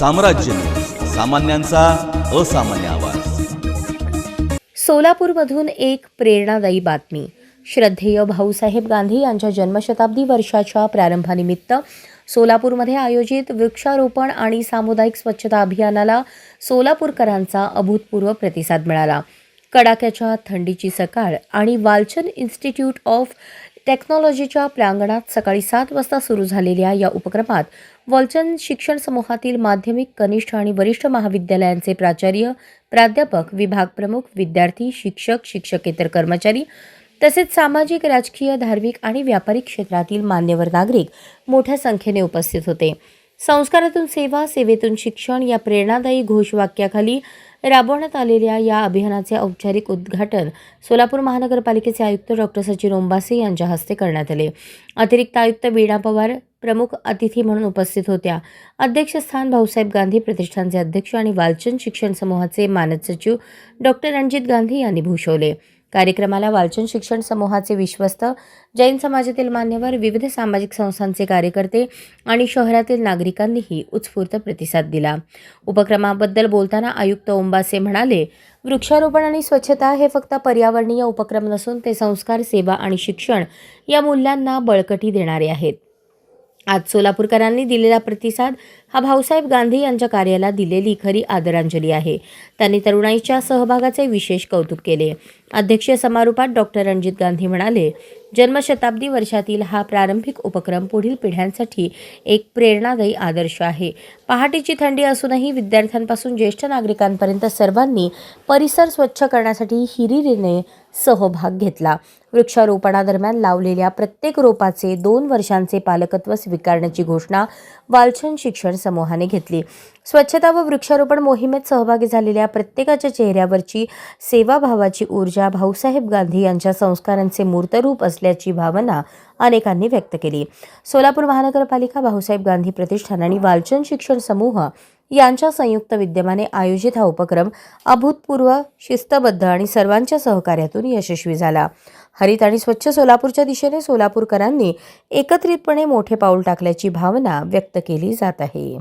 साम्राज्य. सामान्यांचा असामान्य आवाज. सोलापूरमधून एक प्रेरणादायी बातमी. श्रद्धेय भाऊसाहेब गांधी यांच्या जन्मशताब्दी वर्षाच्या प्रारंभानिमित्त सोलापूरमध्ये आयोजित वृक्षारोपण आणि सामुदायिक स्वच्छता अभियानाला सोलापूरकरांचा अभूतपूर्व प्रतिसाद मिळाला. कडाक्याच्या थंडीची सकाळ आणि वालचंद इन्स्टिट्यूट ऑफ टेक्नॉलॉजीच्या प्रांगणात सकाळी सात वाजता सुरू झालेल्या या उपक्रमात वॉलचंद शिक्षण समूहातील माध्यमिक कनिष्ठ आणि वरिष्ठ महाविद्यालयांचे प्राचार्य प्राध्यापक विभाग प्रमुख विद्यार्थी शिक्षक शिक्षकेतर कर्मचारी तसेच सामाजिक राजकीय धार्मिक आणि व्यापारिक क्षेत्रातील मान्यवर नागरिक मोठ्या संख्येने उपस्थित होते. संस्कारातून सेवा सेवेतून शिक्षण या प्रेरणादायी घोषवाक्याखाली राबवण्यात आलेल्या या अभियानाचे औपचारिक उद्घाटन सोलापूर महानगरपालिकेचे आयुक्त डॉक्टर सचिन ओंबासे यांच्या हस्ते करण्यात आले. अतिरिक्त आयुक्त वीणा पवार प्रमुख अतिथी म्हणून उपस्थित होत्या. अध्यक्षस्थान भाऊसाहेब गांधी प्रतिष्ठानचे अध्यक्ष आणि वालचंद शिक्षण समूहाचे मानद सचिव डॉक्टर रणजित गांधी यांनी भूषवले. कार्यक्रमाला वालचंद शिक्षण समूहाचे विश्वस्त जैन समाजातील मान्यवर विविध सामाजिक संस्थांचे कार्यकर्ते आणि शहरातील नागरिकांनीही उत्स्फूर्त प्रतिसाद दिला. उपक्रमाबद्दल बोलताना आयुक्त ओंबासे म्हणाले वृक्षारोपण आणि स्वच्छता हे फक्त पर्यावरणीय उपक्रम नसून ते संस्कार सेवा आणि शिक्षण या मूल्यांना बळकटी देणारे आहेत. आज सोलापूरकरांनी दिलेला प्रतिसाद हा भाऊसाहेब गांधी यांच्या कार्याला दिलेली खरी आदरांजली आहे. त्यांनी तरुणाईच्या सहभागाचे विशेष कौतुक केले. अध्यक्षीय समारोपात डॉक्टर रणजित गांधी म्हणाले जन्मशताब्दी वर्षातील हा प्रारंभिक उपक्रम पुढील पिढ्यांसाठी एक प्रेरणादायी आदर्श आहे. पहाटेची थंडी असूनही विद्यार्थ्यांपासून ज्येष्ठ नागरिकांपर्यंत सर्वांनी परिसर स्वच्छ करण्यासाठी हिरिरीने सहभाग घेतला. वृक्षारोपणादरम्यान लावलेल्या प्रत्येक रोपाचे दोन वर्षांचे पालकत्व स्वीकारण्याची घोषणा वालछन शिक्षण समूहाने घेतली. स्वच्छता व वृक्षारोपण मोहिमेत सहभागी झालेल्या प्रत्येकाच्या चेहऱ्यावरची सेवाभावाची ऊर्जा भाऊसाहेब गांधी यांच्या संस्कारांचे मूर्तरूप असल्याची भावना अनेकांनी व्यक्त केली. सोलापूर महानगरपालिका भाऊसाहेब गांधी प्रतिष्ठान आणि वालचंद शिक्षण समूह यांच्या संयुक्त विद्यमाने आयोजित हा उपक्रम अभूतपूर्व शिस्तबद्ध आणि सर्वांच्या सहकार्यातून यशस्वी झाला. हरित आणि स्वच्छ सोलापूरच्या दिशेने सोलापूरकरांनी एकत्रितपणे मोठे पाऊल टाकल्याची भावना व्यक्त केली जात आहे.